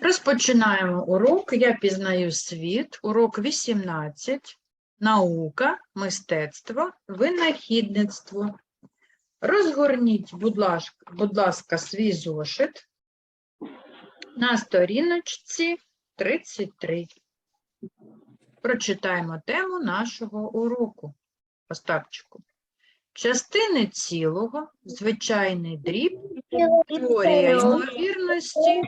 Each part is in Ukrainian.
Розпочинаємо урок. Я пізнаю світ. Урок 18. Наука, мистецтво, винахідництво. Розгорніть, будь ласка, будь ласка, свій зошит на сторіночці 33. Прочитаємо тему нашого уроку. Остапчику. Частини цілого, звичайний дріб, теорія ймовірності,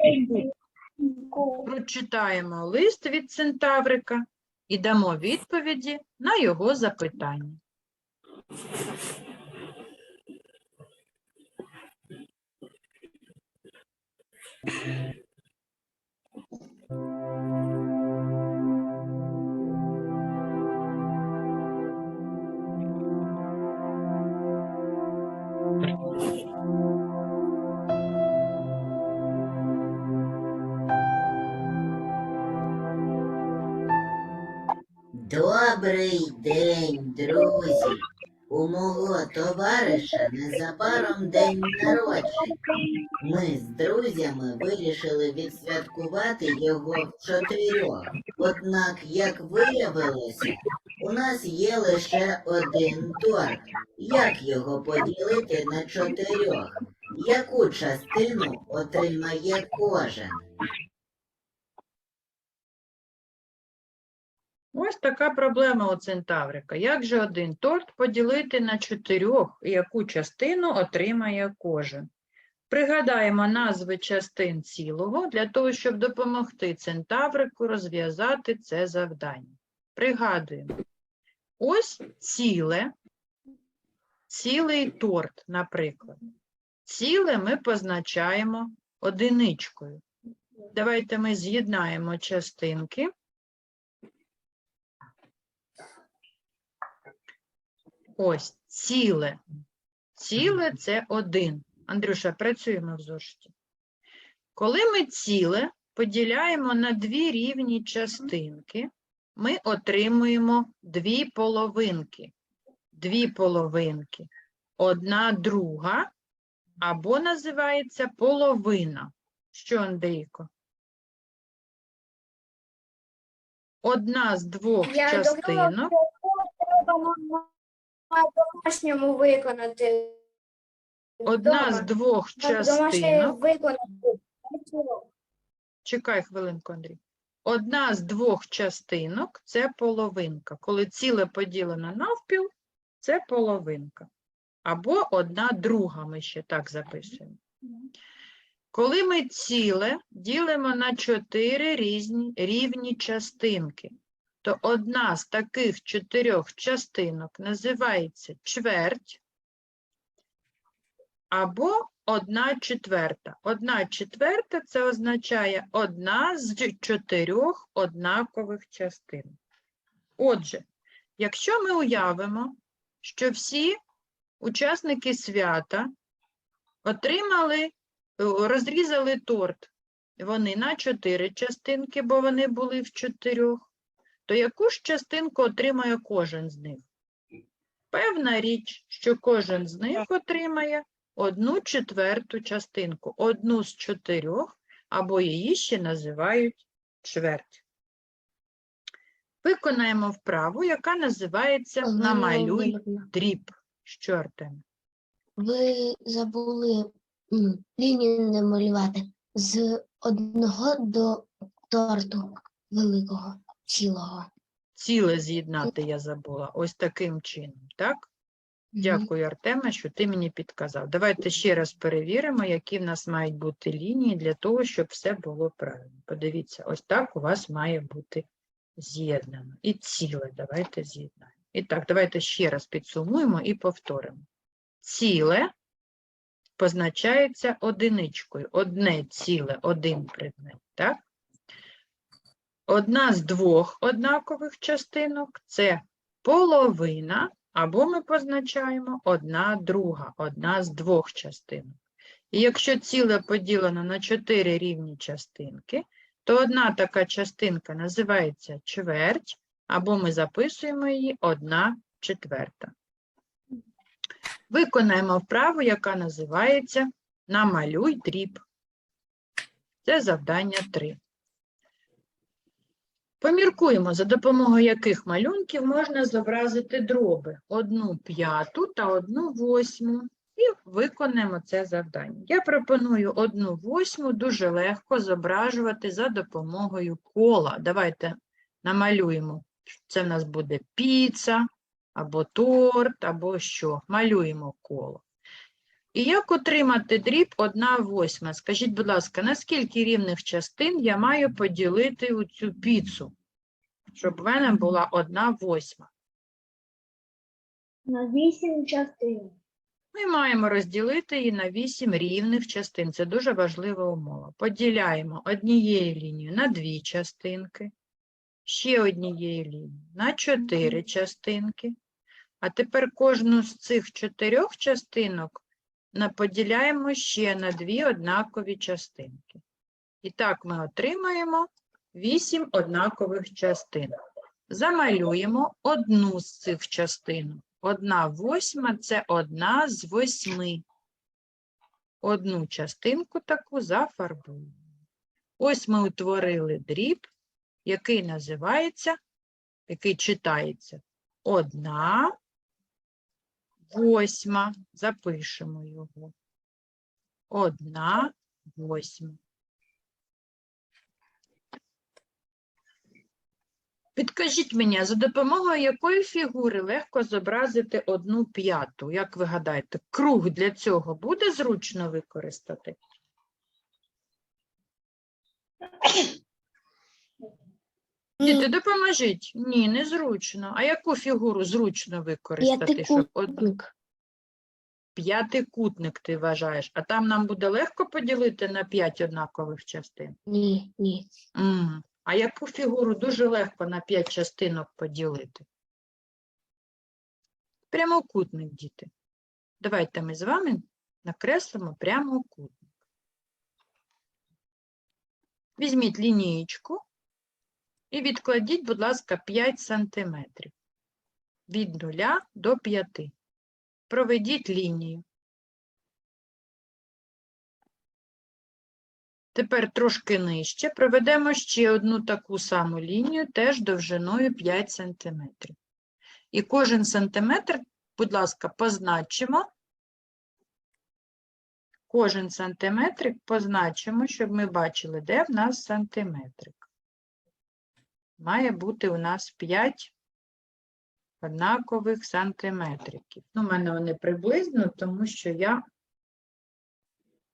прочитаємо лист від Центаврика і дамо відповіді на його запитання. Добрий день, друзі. У мого товариша незабаром день народження. Ми з друзями вирішили відсвяткувати його в чотирьох. Однак, як виявилося, у нас є лише один торт. Як його поділити на чотирьох? Яку частину отримає кожен? Ось така проблема у Центаврика. Як же один торт поділити на чотирьох, яку частину отримає кожен? Пригадаємо назви частин цілого для того, щоб допомогти Центаврику розв'язати це завдання. Пригадуємо. Ось ціле, цілий торт, наприклад. Ціле ми позначаємо одиничкою. Давайте ми з'єднаємо частинки. Ось ціле. Ціле це один. Андрюша, працюємо в зошиті. Коли ми ціле поділяємо на дві рівні частинки, ми отримуємо дві половинки. Дві половинки. Одна друга, або називається половина. Що, Андрійко? Одна з двох Я частинок. Домашньому виконати. Одна з двох частинок. виконати. Чекай хвилинку, Андрій. Одна з двох частинок це половинка. Коли ціле поділено навпіл, це половинка. Або одна друга, ми ще так записуємо. Коли ми ціле ділимо на чотири різні рівні частинки, то одна з таких чотирьох частинок називається чверть або одна четверта. Одна четверта це означає одна з чотирьох однакових частин. Отже, якщо ми уявимо, що всі учасники свята отримали, е, розрізали торт, вони на чотири частинки, бо вони були в чотирьох, то яку ж частинку отримає кожен з них? Певна річ, що кожен з них отримає одну четверту частинку, одну з чотирьох, або її ще називають чверть. Виконаємо вправу, яка називається «Намалюй дріб». Що, Артем? Ви забули лінію намалювати з одного до торту великого цілого. Ціле з'єднати я забула. Ось таким чином, так? Дякую, Артеме, що ти мені підказав. Давайте ще раз перевіримо, які в нас мають бути лінії для того, щоб все було правильно. Подивіться, ось так у вас має бути з'єднано. І ціле давайте з'єднаємо. І так, давайте ще раз підсумуємо і повторимо. Ціле позначається одиничкою. Одне ціле, один предмет, так? Одна з двох однакових частинок це половина, або ми позначаємо одна друга, одна з двох частинок. І якщо ціле поділено на чотири рівні частинки, то одна така частинка називається чверть, або ми записуємо її одна четверта. Виконаємо вправу, яка називається Намалюй дріб. Це завдання 3. Поміркуємо, за допомогою яких малюнків можна зобразити дроби. Одну п'яту та одну восьму. І виконаємо це завдання. Я пропоную одну восьму дуже легко зображувати за допомогою кола. Давайте намалюємо. Це в нас буде піца, або торт, або що. Малюємо коло. І як отримати дріб 1 восьма? Скажіть, будь ласка, на скільки рівних частин я маю поділити у цю піцу, щоб в мене була 1 восьма? На вісім частин. Ми маємо розділити її на 8 рівних частин. Це дуже важлива умова. Поділяємо однією лінією на дві частинки, ще однією лінією на 4 частинки. А тепер кожну з цих чотирьох частинок поділяємо ще на дві однакові частинки. І так ми отримаємо 8 однакових частин. Замалюємо одну з цих частинок. Одна восьма – це одна з восьми. Одну частинку таку зафарбуємо. Ось ми утворили дріб, який називається, який читається одна восьма. Запишемо його. Одна восьма. Підкажіть мені, за допомогою якої фігури легко зобразити одну п'яту? Як ви гадаєте, круг для цього буде зручно використати? Діти, допоможіть. Ні, не зручно. А яку фігуру зручно використати? Щоб од... П'ятикутник. П'ятикутник ти вважаєш, а там нам буде легко поділити на п'ять однакових частин? Ні, ні. М, А яку фігуру дуже легко на п'ять частинок поділити? Прямокутник, діти. Давайте ми з вами накреслимо прямокутник. Візьміть лінієчку і відкладіть, будь ласка, 5 сантиметрів. Від 0 до 5. Проведіть лінію. Тепер трошки нижче проведемо ще одну таку саму лінію, теж довжиною 5 см. І кожен сантиметр, будь ласка, позначимо. Кожен сантиметрик позначимо, щоб ми бачили, де в нас сантиметрик. Має бути у нас 5 однакових сантиметриків. Ну, у мене вони приблизно, тому що я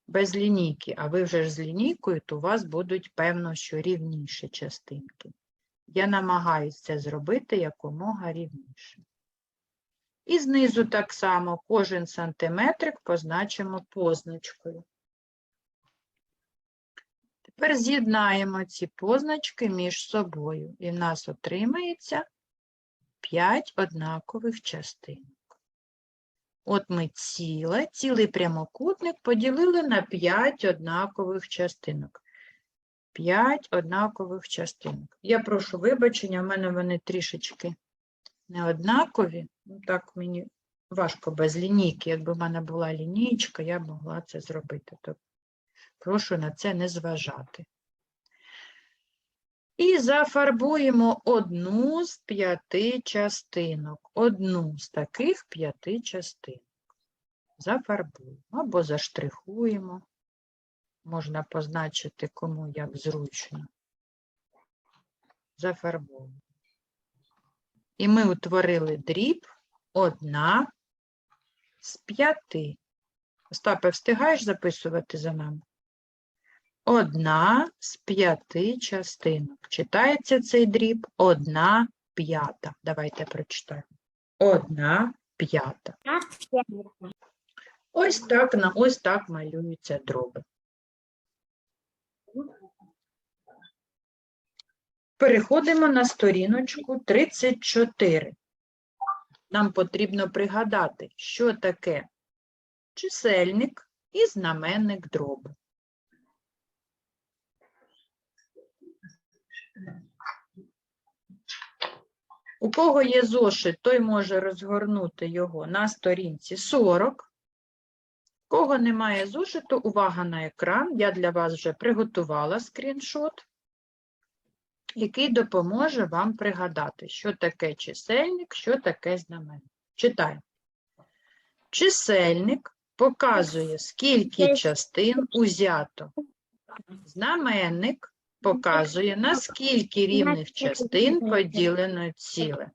без лінійки, а ви вже ж з лінійкою, то у вас будуть, певно, що рівніші частинки. Я намагаюся це зробити якомога рівніше. І знизу так само кожен сантиметрик позначимо позначкою. Тепер з'єднаємо ці позначки між собою, і в нас отримається 5 однакових частинок. От ми ціле, цілий прямокутник поділили на 5 однакових частинок. 5 однакових частинок. Я прошу вибачення, в мене вони трішечки не однакові. Ну, так мені важко без лінійки. Якби в мене була лінійка, я б могла це зробити. То прошу на це не зважати. І зафарбуємо одну з п'яти частинок. Одну з таких п'яти частинок. Зафарбуємо або заштрихуємо. Можна позначити кому як зручно. Зафарбуємо. І ми утворили дріб одна з п'яти. Остапе, встигаєш записувати за нами? Одна з п'яти частинок. Читається цей дріб одна п'ята. Давайте прочитаємо. Одна п'ята. Ось так, на ось так малюються дроби. Переходимо на сторіночку 34. Нам потрібно пригадати, що таке чисельник і знаменник дроби. У кого є зошит, той може розгорнути його на сторінці 40. Кого немає зошиту, увага на екран. Я для вас вже приготувала скріншот, який допоможе вам пригадати, що таке чисельник, що таке знаменник. Читаємо. Чисельник показує, скільки частин узято. Знаменник показує, на скільки рівних частин поділено ціле.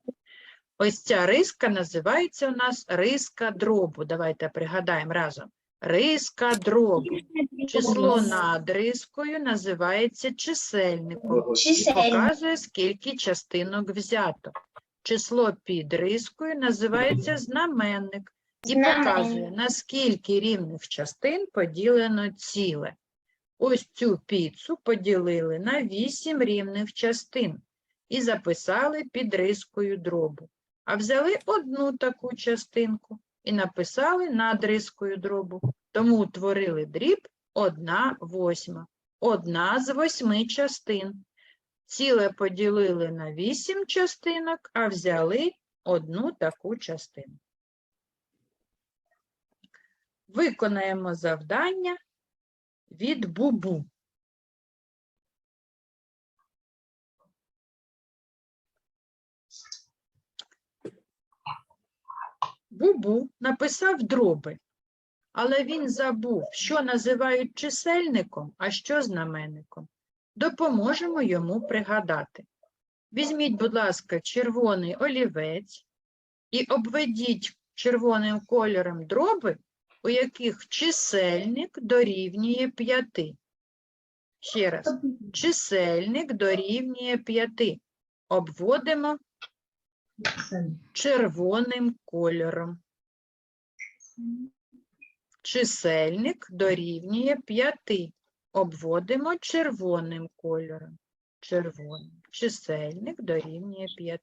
Ось ця риска називається у нас риска дробу. Давайте пригадаємо разом. Риска дробу. Число над рискою називається чисельником і Чисельник. показує, скільки частинок взято. Число під рискою називається знаменник і показує, на скільки рівних частин поділено ціле. Ось цю піцу поділили на 8 рівних частин і записали під рискою дробу. А взяли одну таку частинку і написали над рискою дробу. Тому утворили дріб 1 восьма. Одна з восьми частин. Ціле поділили на 8 частинок, а взяли одну таку частину. Виконаємо завдання від бубу. Бубу написав дроби, але він забув, що називають чисельником, а що знаменником. Допоможемо йому пригадати. Візьміть, будь ласка, червоний олівець і обведіть червоним кольором дроби, у яких чисельник дорівнює 5. Ще раз. Чисельник дорівнює 5. Обводимо червоним кольором. Чисельник дорівнює 5. Обводимо червоним кольором. Червоним. Чисельник дорівнює 5.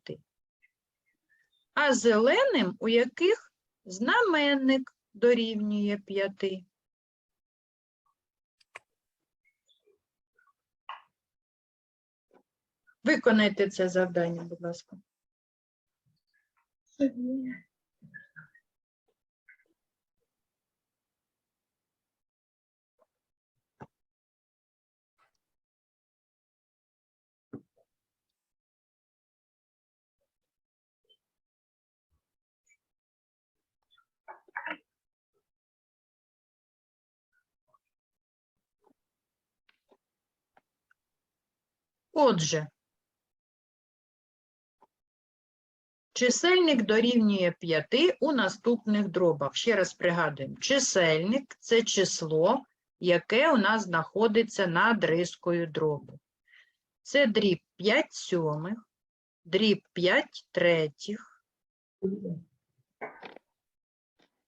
А зеленим, у яких знаменник дорівнює 5. Виконайте це завдання, будь ласка. Отже, чисельник дорівнює 5 у наступних дробах. Ще раз пригадуємо, чисельник – це число, яке у нас знаходиться над рискою дробу. Це дріб 5 сьомих, дріб 5 третіх,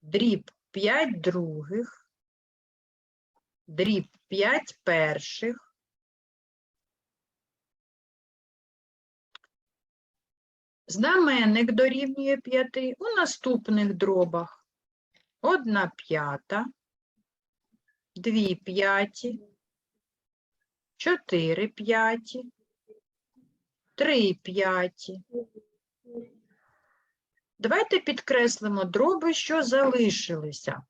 дріб 5 других, дріб 5 перших, Знаменник дорівнює 5 у наступних дробах. 1 п'ята, 2 п'яті, 4 п'яті, 3 п'яті. Давайте підкреслимо дроби, що залишилися.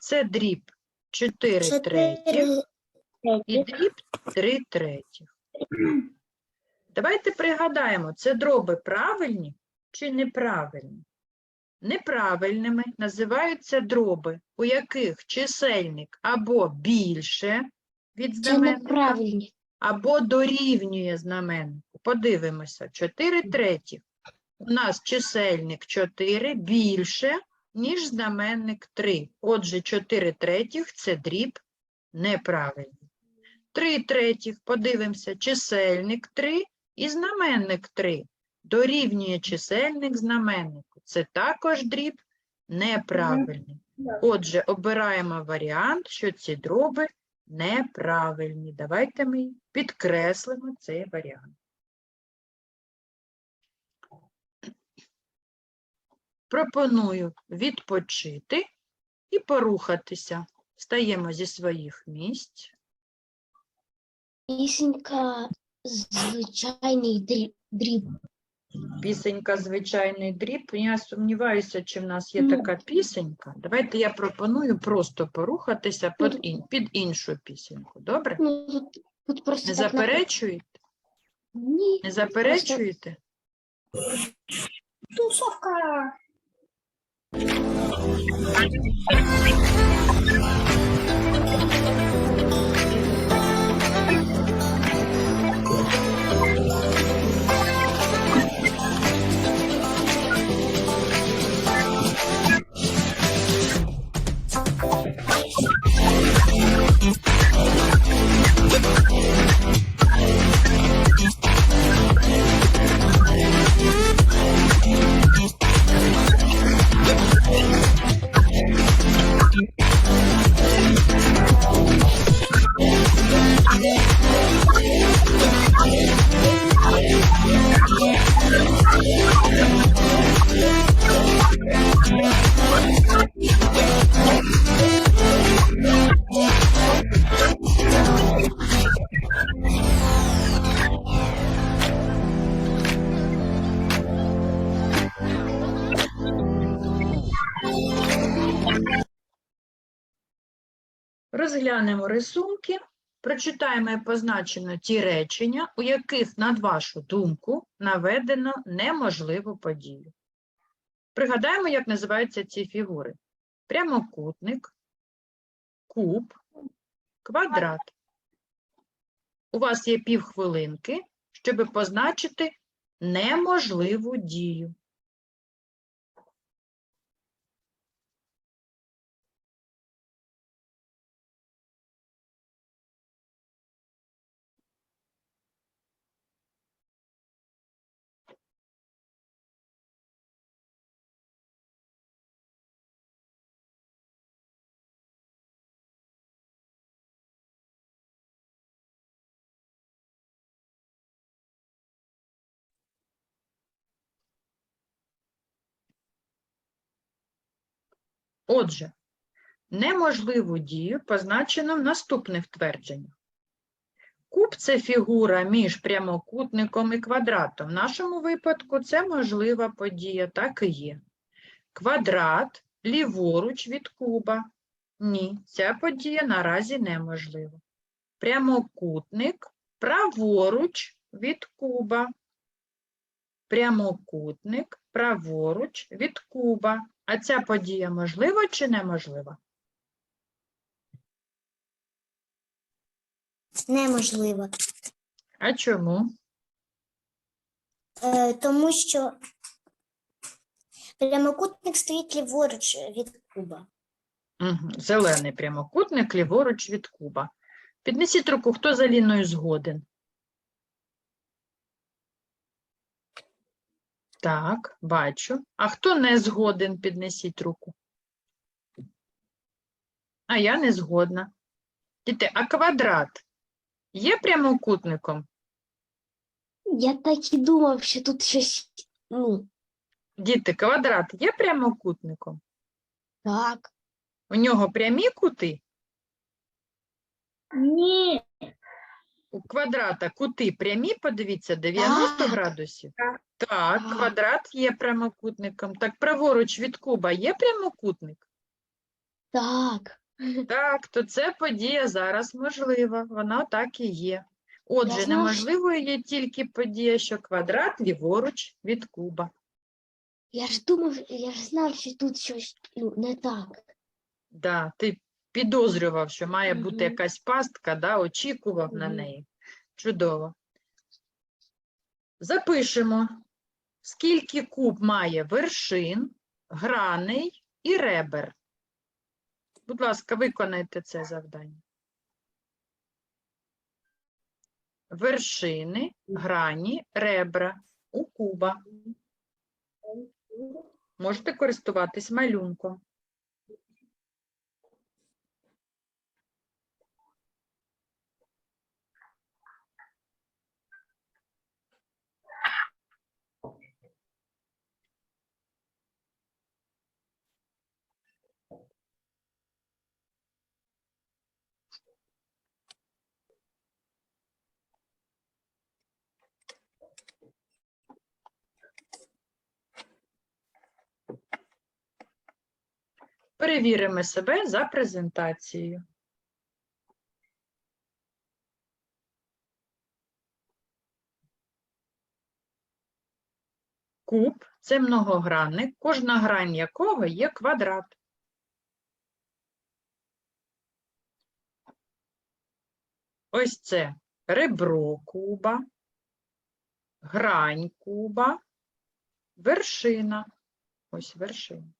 Це дріб 4 третіх і дріб 3 третіх. Давайте пригадаємо, це дроби правильні чи неправильні? Неправильними називаються дроби, у яких чисельник або більше від знаменника, або дорівнює знаменнику. Подивимося, 4 третіх. У нас чисельник 4 більше, ніж знаменник 3. Отже, 4 третіх – це дріб неправильний. 3 третіх, подивимося, чисельник 3 і знаменник 3 дорівнює чисельник знаменнику. Це також дріб неправильний. Отже, обираємо варіант, що ці дроби неправильні. Давайте ми підкреслимо цей варіант. Пропоную відпочити і порухатися. Встаємо зі своїх місць. Пісенька звичайний дріб, дріб Пісенька звичайний дріб. Я сумніваюся, чи в нас є Ну. така пісенька. Давайте я пропоную просто порухатися під, Ну. ін- під іншу пісеньку. Добре? Ну, тут, тут просто Не так заперечуєте? Ні. Не заперечуєте? Тусовка. Розглянемо рисунки, прочитаємо і позначимо ті речення, у яких, на вашу думку, наведено неможливу подію. Пригадаємо, як називаються ці фігури. Прямокутник, куб, квадрат. У вас є півхвилинки, щоб позначити неможливу дію. Отже, неможливу дію позначено в наступних твердженнях. Куб – це фігура між прямокутником і квадратом. В нашому випадку це можлива подія, так і є. Квадрат ліворуч від куба. Ні, ця подія наразі неможлива. Прямокутник праворуч від куба. Прямокутник праворуч від куба. А ця подія можлива чи неможлива? Неможливо. А чому? Е, тому що прямокутник стоїть ліворуч від куба. Угу. Зелений прямокутник ліворуч від куба. Піднесіть руку, хто за Ліною згоден. Так, бачу. А хто не згоден, піднесіть руку. А я не згодна. Діти, а квадрат є прямокутником? Я так і думав, що тут щось. Ну, Діти, квадрат є прямокутником? так. У нього прямі кути? Ні. У квадрата кути прямі, подивіться, 90 градусів. Так. Квадрат є прямокутником. Так, праворуч від куба є прямокутник? Так. Так, то це подія зараз можлива. Вона так і є. Отже, неможливою є тільки подія, що квадрат ліворуч від куба. Я ж думав, я ж знав, що тут щось ну, не так. Да, ти підозрював, що має бути якась пастка, да, очікував на неї. Чудово. Запишемо, скільки куб має вершин, граней і ребер. Будь ласка, виконайте це завдання. Вершини, грані, ребра у куба. Можете користуватись малюнком. Перевіримо себе за презентацією. Куб це многогранник, кожна грань якого є квадрат. Ось це ребро куба, грань куба, вершина. Ось вершина.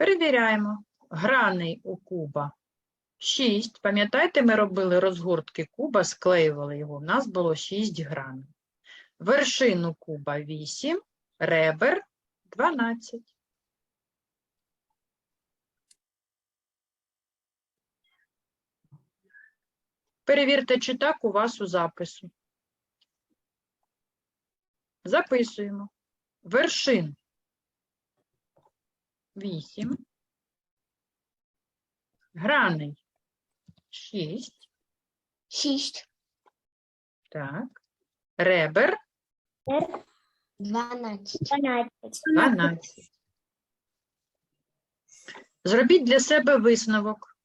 Перевіряємо. Граней у куба 6. Пам'ятаєте, ми робили розгортки куба, склеювали його. У нас було 6 граней. Вершину куба 8, ребер 12. Перевірте, чи так у вас у запису. Записуємо. Вершин 8. Граней 6. Шість. Так. Ребер Дванадцять. 12. Зробіть для себе висновок.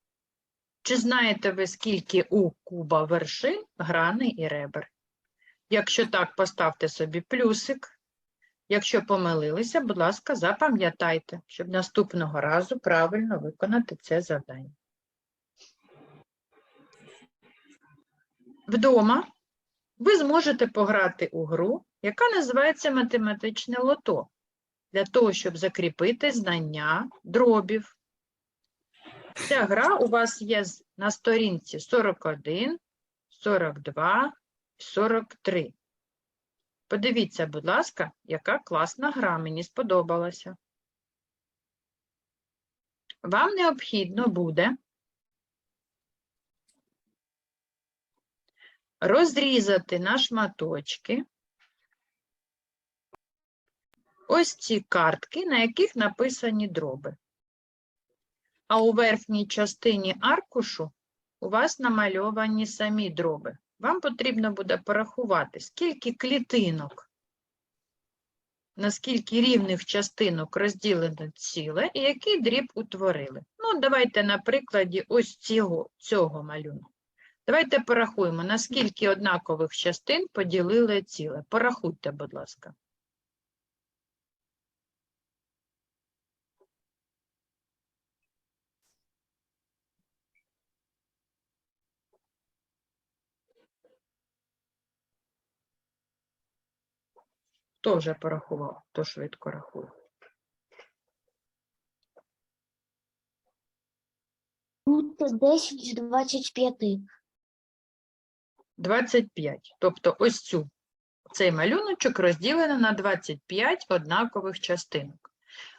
Чи знаєте ви, скільки у куба вершин, граней і ребер? Якщо так, поставте собі плюсик. Якщо помилилися, будь ласка, запам'ятайте, щоб наступного разу правильно виконати це завдання. Вдома ви зможете пограти у гру, яка називається математичне лото, для того, щоб закріпити знання дробів. Ця гра у вас є на сторінці 41, 42, 43. Подивіться, будь ласка, яка класна гра, мені сподобалася. Вам необхідно буде розрізати на шматочки ось ці картки, на яких написані дроби. А у верхній частині аркушу у вас намальовані самі дроби. Вам потрібно буде порахувати, скільки клітинок, на скільки рівних частинок розділено ціле і який дріб утворили. Ну, давайте на прикладі ось цього, цього малюнку. Давайте порахуємо, на скільки однакових частин поділили ціле. Порахуйте, будь ласка. Хто вже порахував? Хто швидко рахує? Тут десять з двадцять п'яти. 25. Тобто ось цю, цей малюночок розділено на 25 однакових частинок.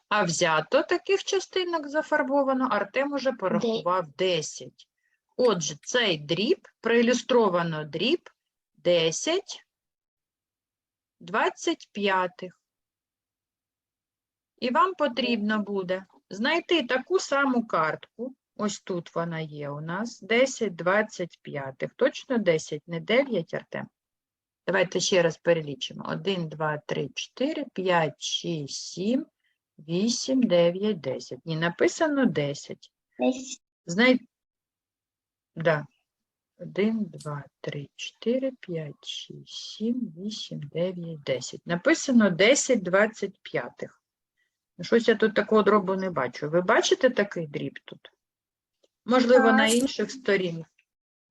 А взято таких частинок зафарбовано, Артем уже порахував 10. Отже, цей дріб, проілюстровано дріб 10 25. І вам потрібно буде знайти таку саму картку. Ось тут вона є у нас 10 25. Точно 10, не 9, Артем? Давайте ще раз перелічимо. 1, 2, 3, 4, 5, 6, 7, 8, 9, 10. Ні, написано 10. Десять. Знай... Да. 1, 2, 3, 4, 5, 6, 7, 8, 9, 10. Написано 10 25. Ну, Щось я тут такого дробу не бачу. Ви бачите такий дріб тут? Можливо, на інших сторінках.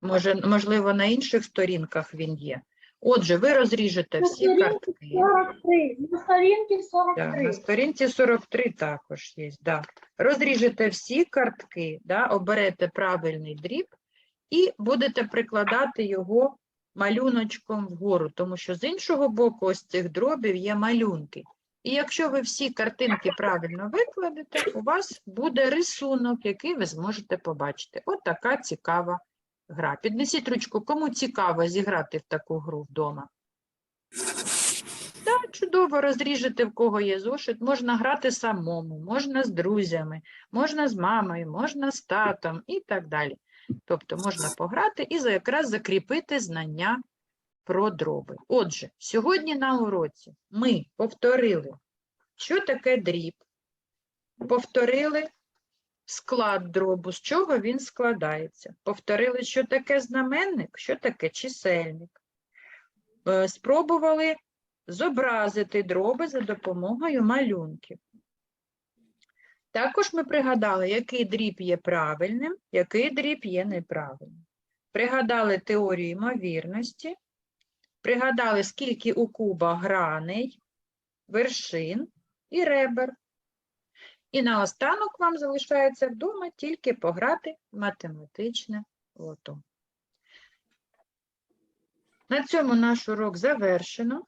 Може, можливо, на інших сторінках він є. Отже, ви розріжете всі картки. 43. На сторінці Да, 43. на сторінці 43 також є. Да. Розріжете всі картки, да, оберете правильний дріб і будете прикладати його малюночком вгору, тому що з іншого боку ось цих дробів є малюнки. І якщо ви всі картинки правильно викладете, у вас буде рисунок, який ви зможете побачити. От така цікава гра. Піднесіть ручку, кому цікаво зіграти в таку гру вдома. Так, чудово, розріжете, в кого є зошит. Можна грати самому, можна з друзями, можна з мамою, можна з татом і так далі. Тобто можна пограти і якраз закріпити знання про дроби. Отже, сьогодні на уроці ми повторили, що таке дріб, повторили склад дробу, з чого він складається. Повторили, що таке знаменник, що таке чисельник. Е, Спробували зобразити дроби за допомогою малюнків. Також ми пригадали, який дріб є правильним, який дріб є неправильним. Пригадали теорію ймовірності, пригадали, скільки у куба граней, вершин і ребер. І наостанок вам залишається вдома тільки пограти в математичне лото. На цьому наш урок завершено.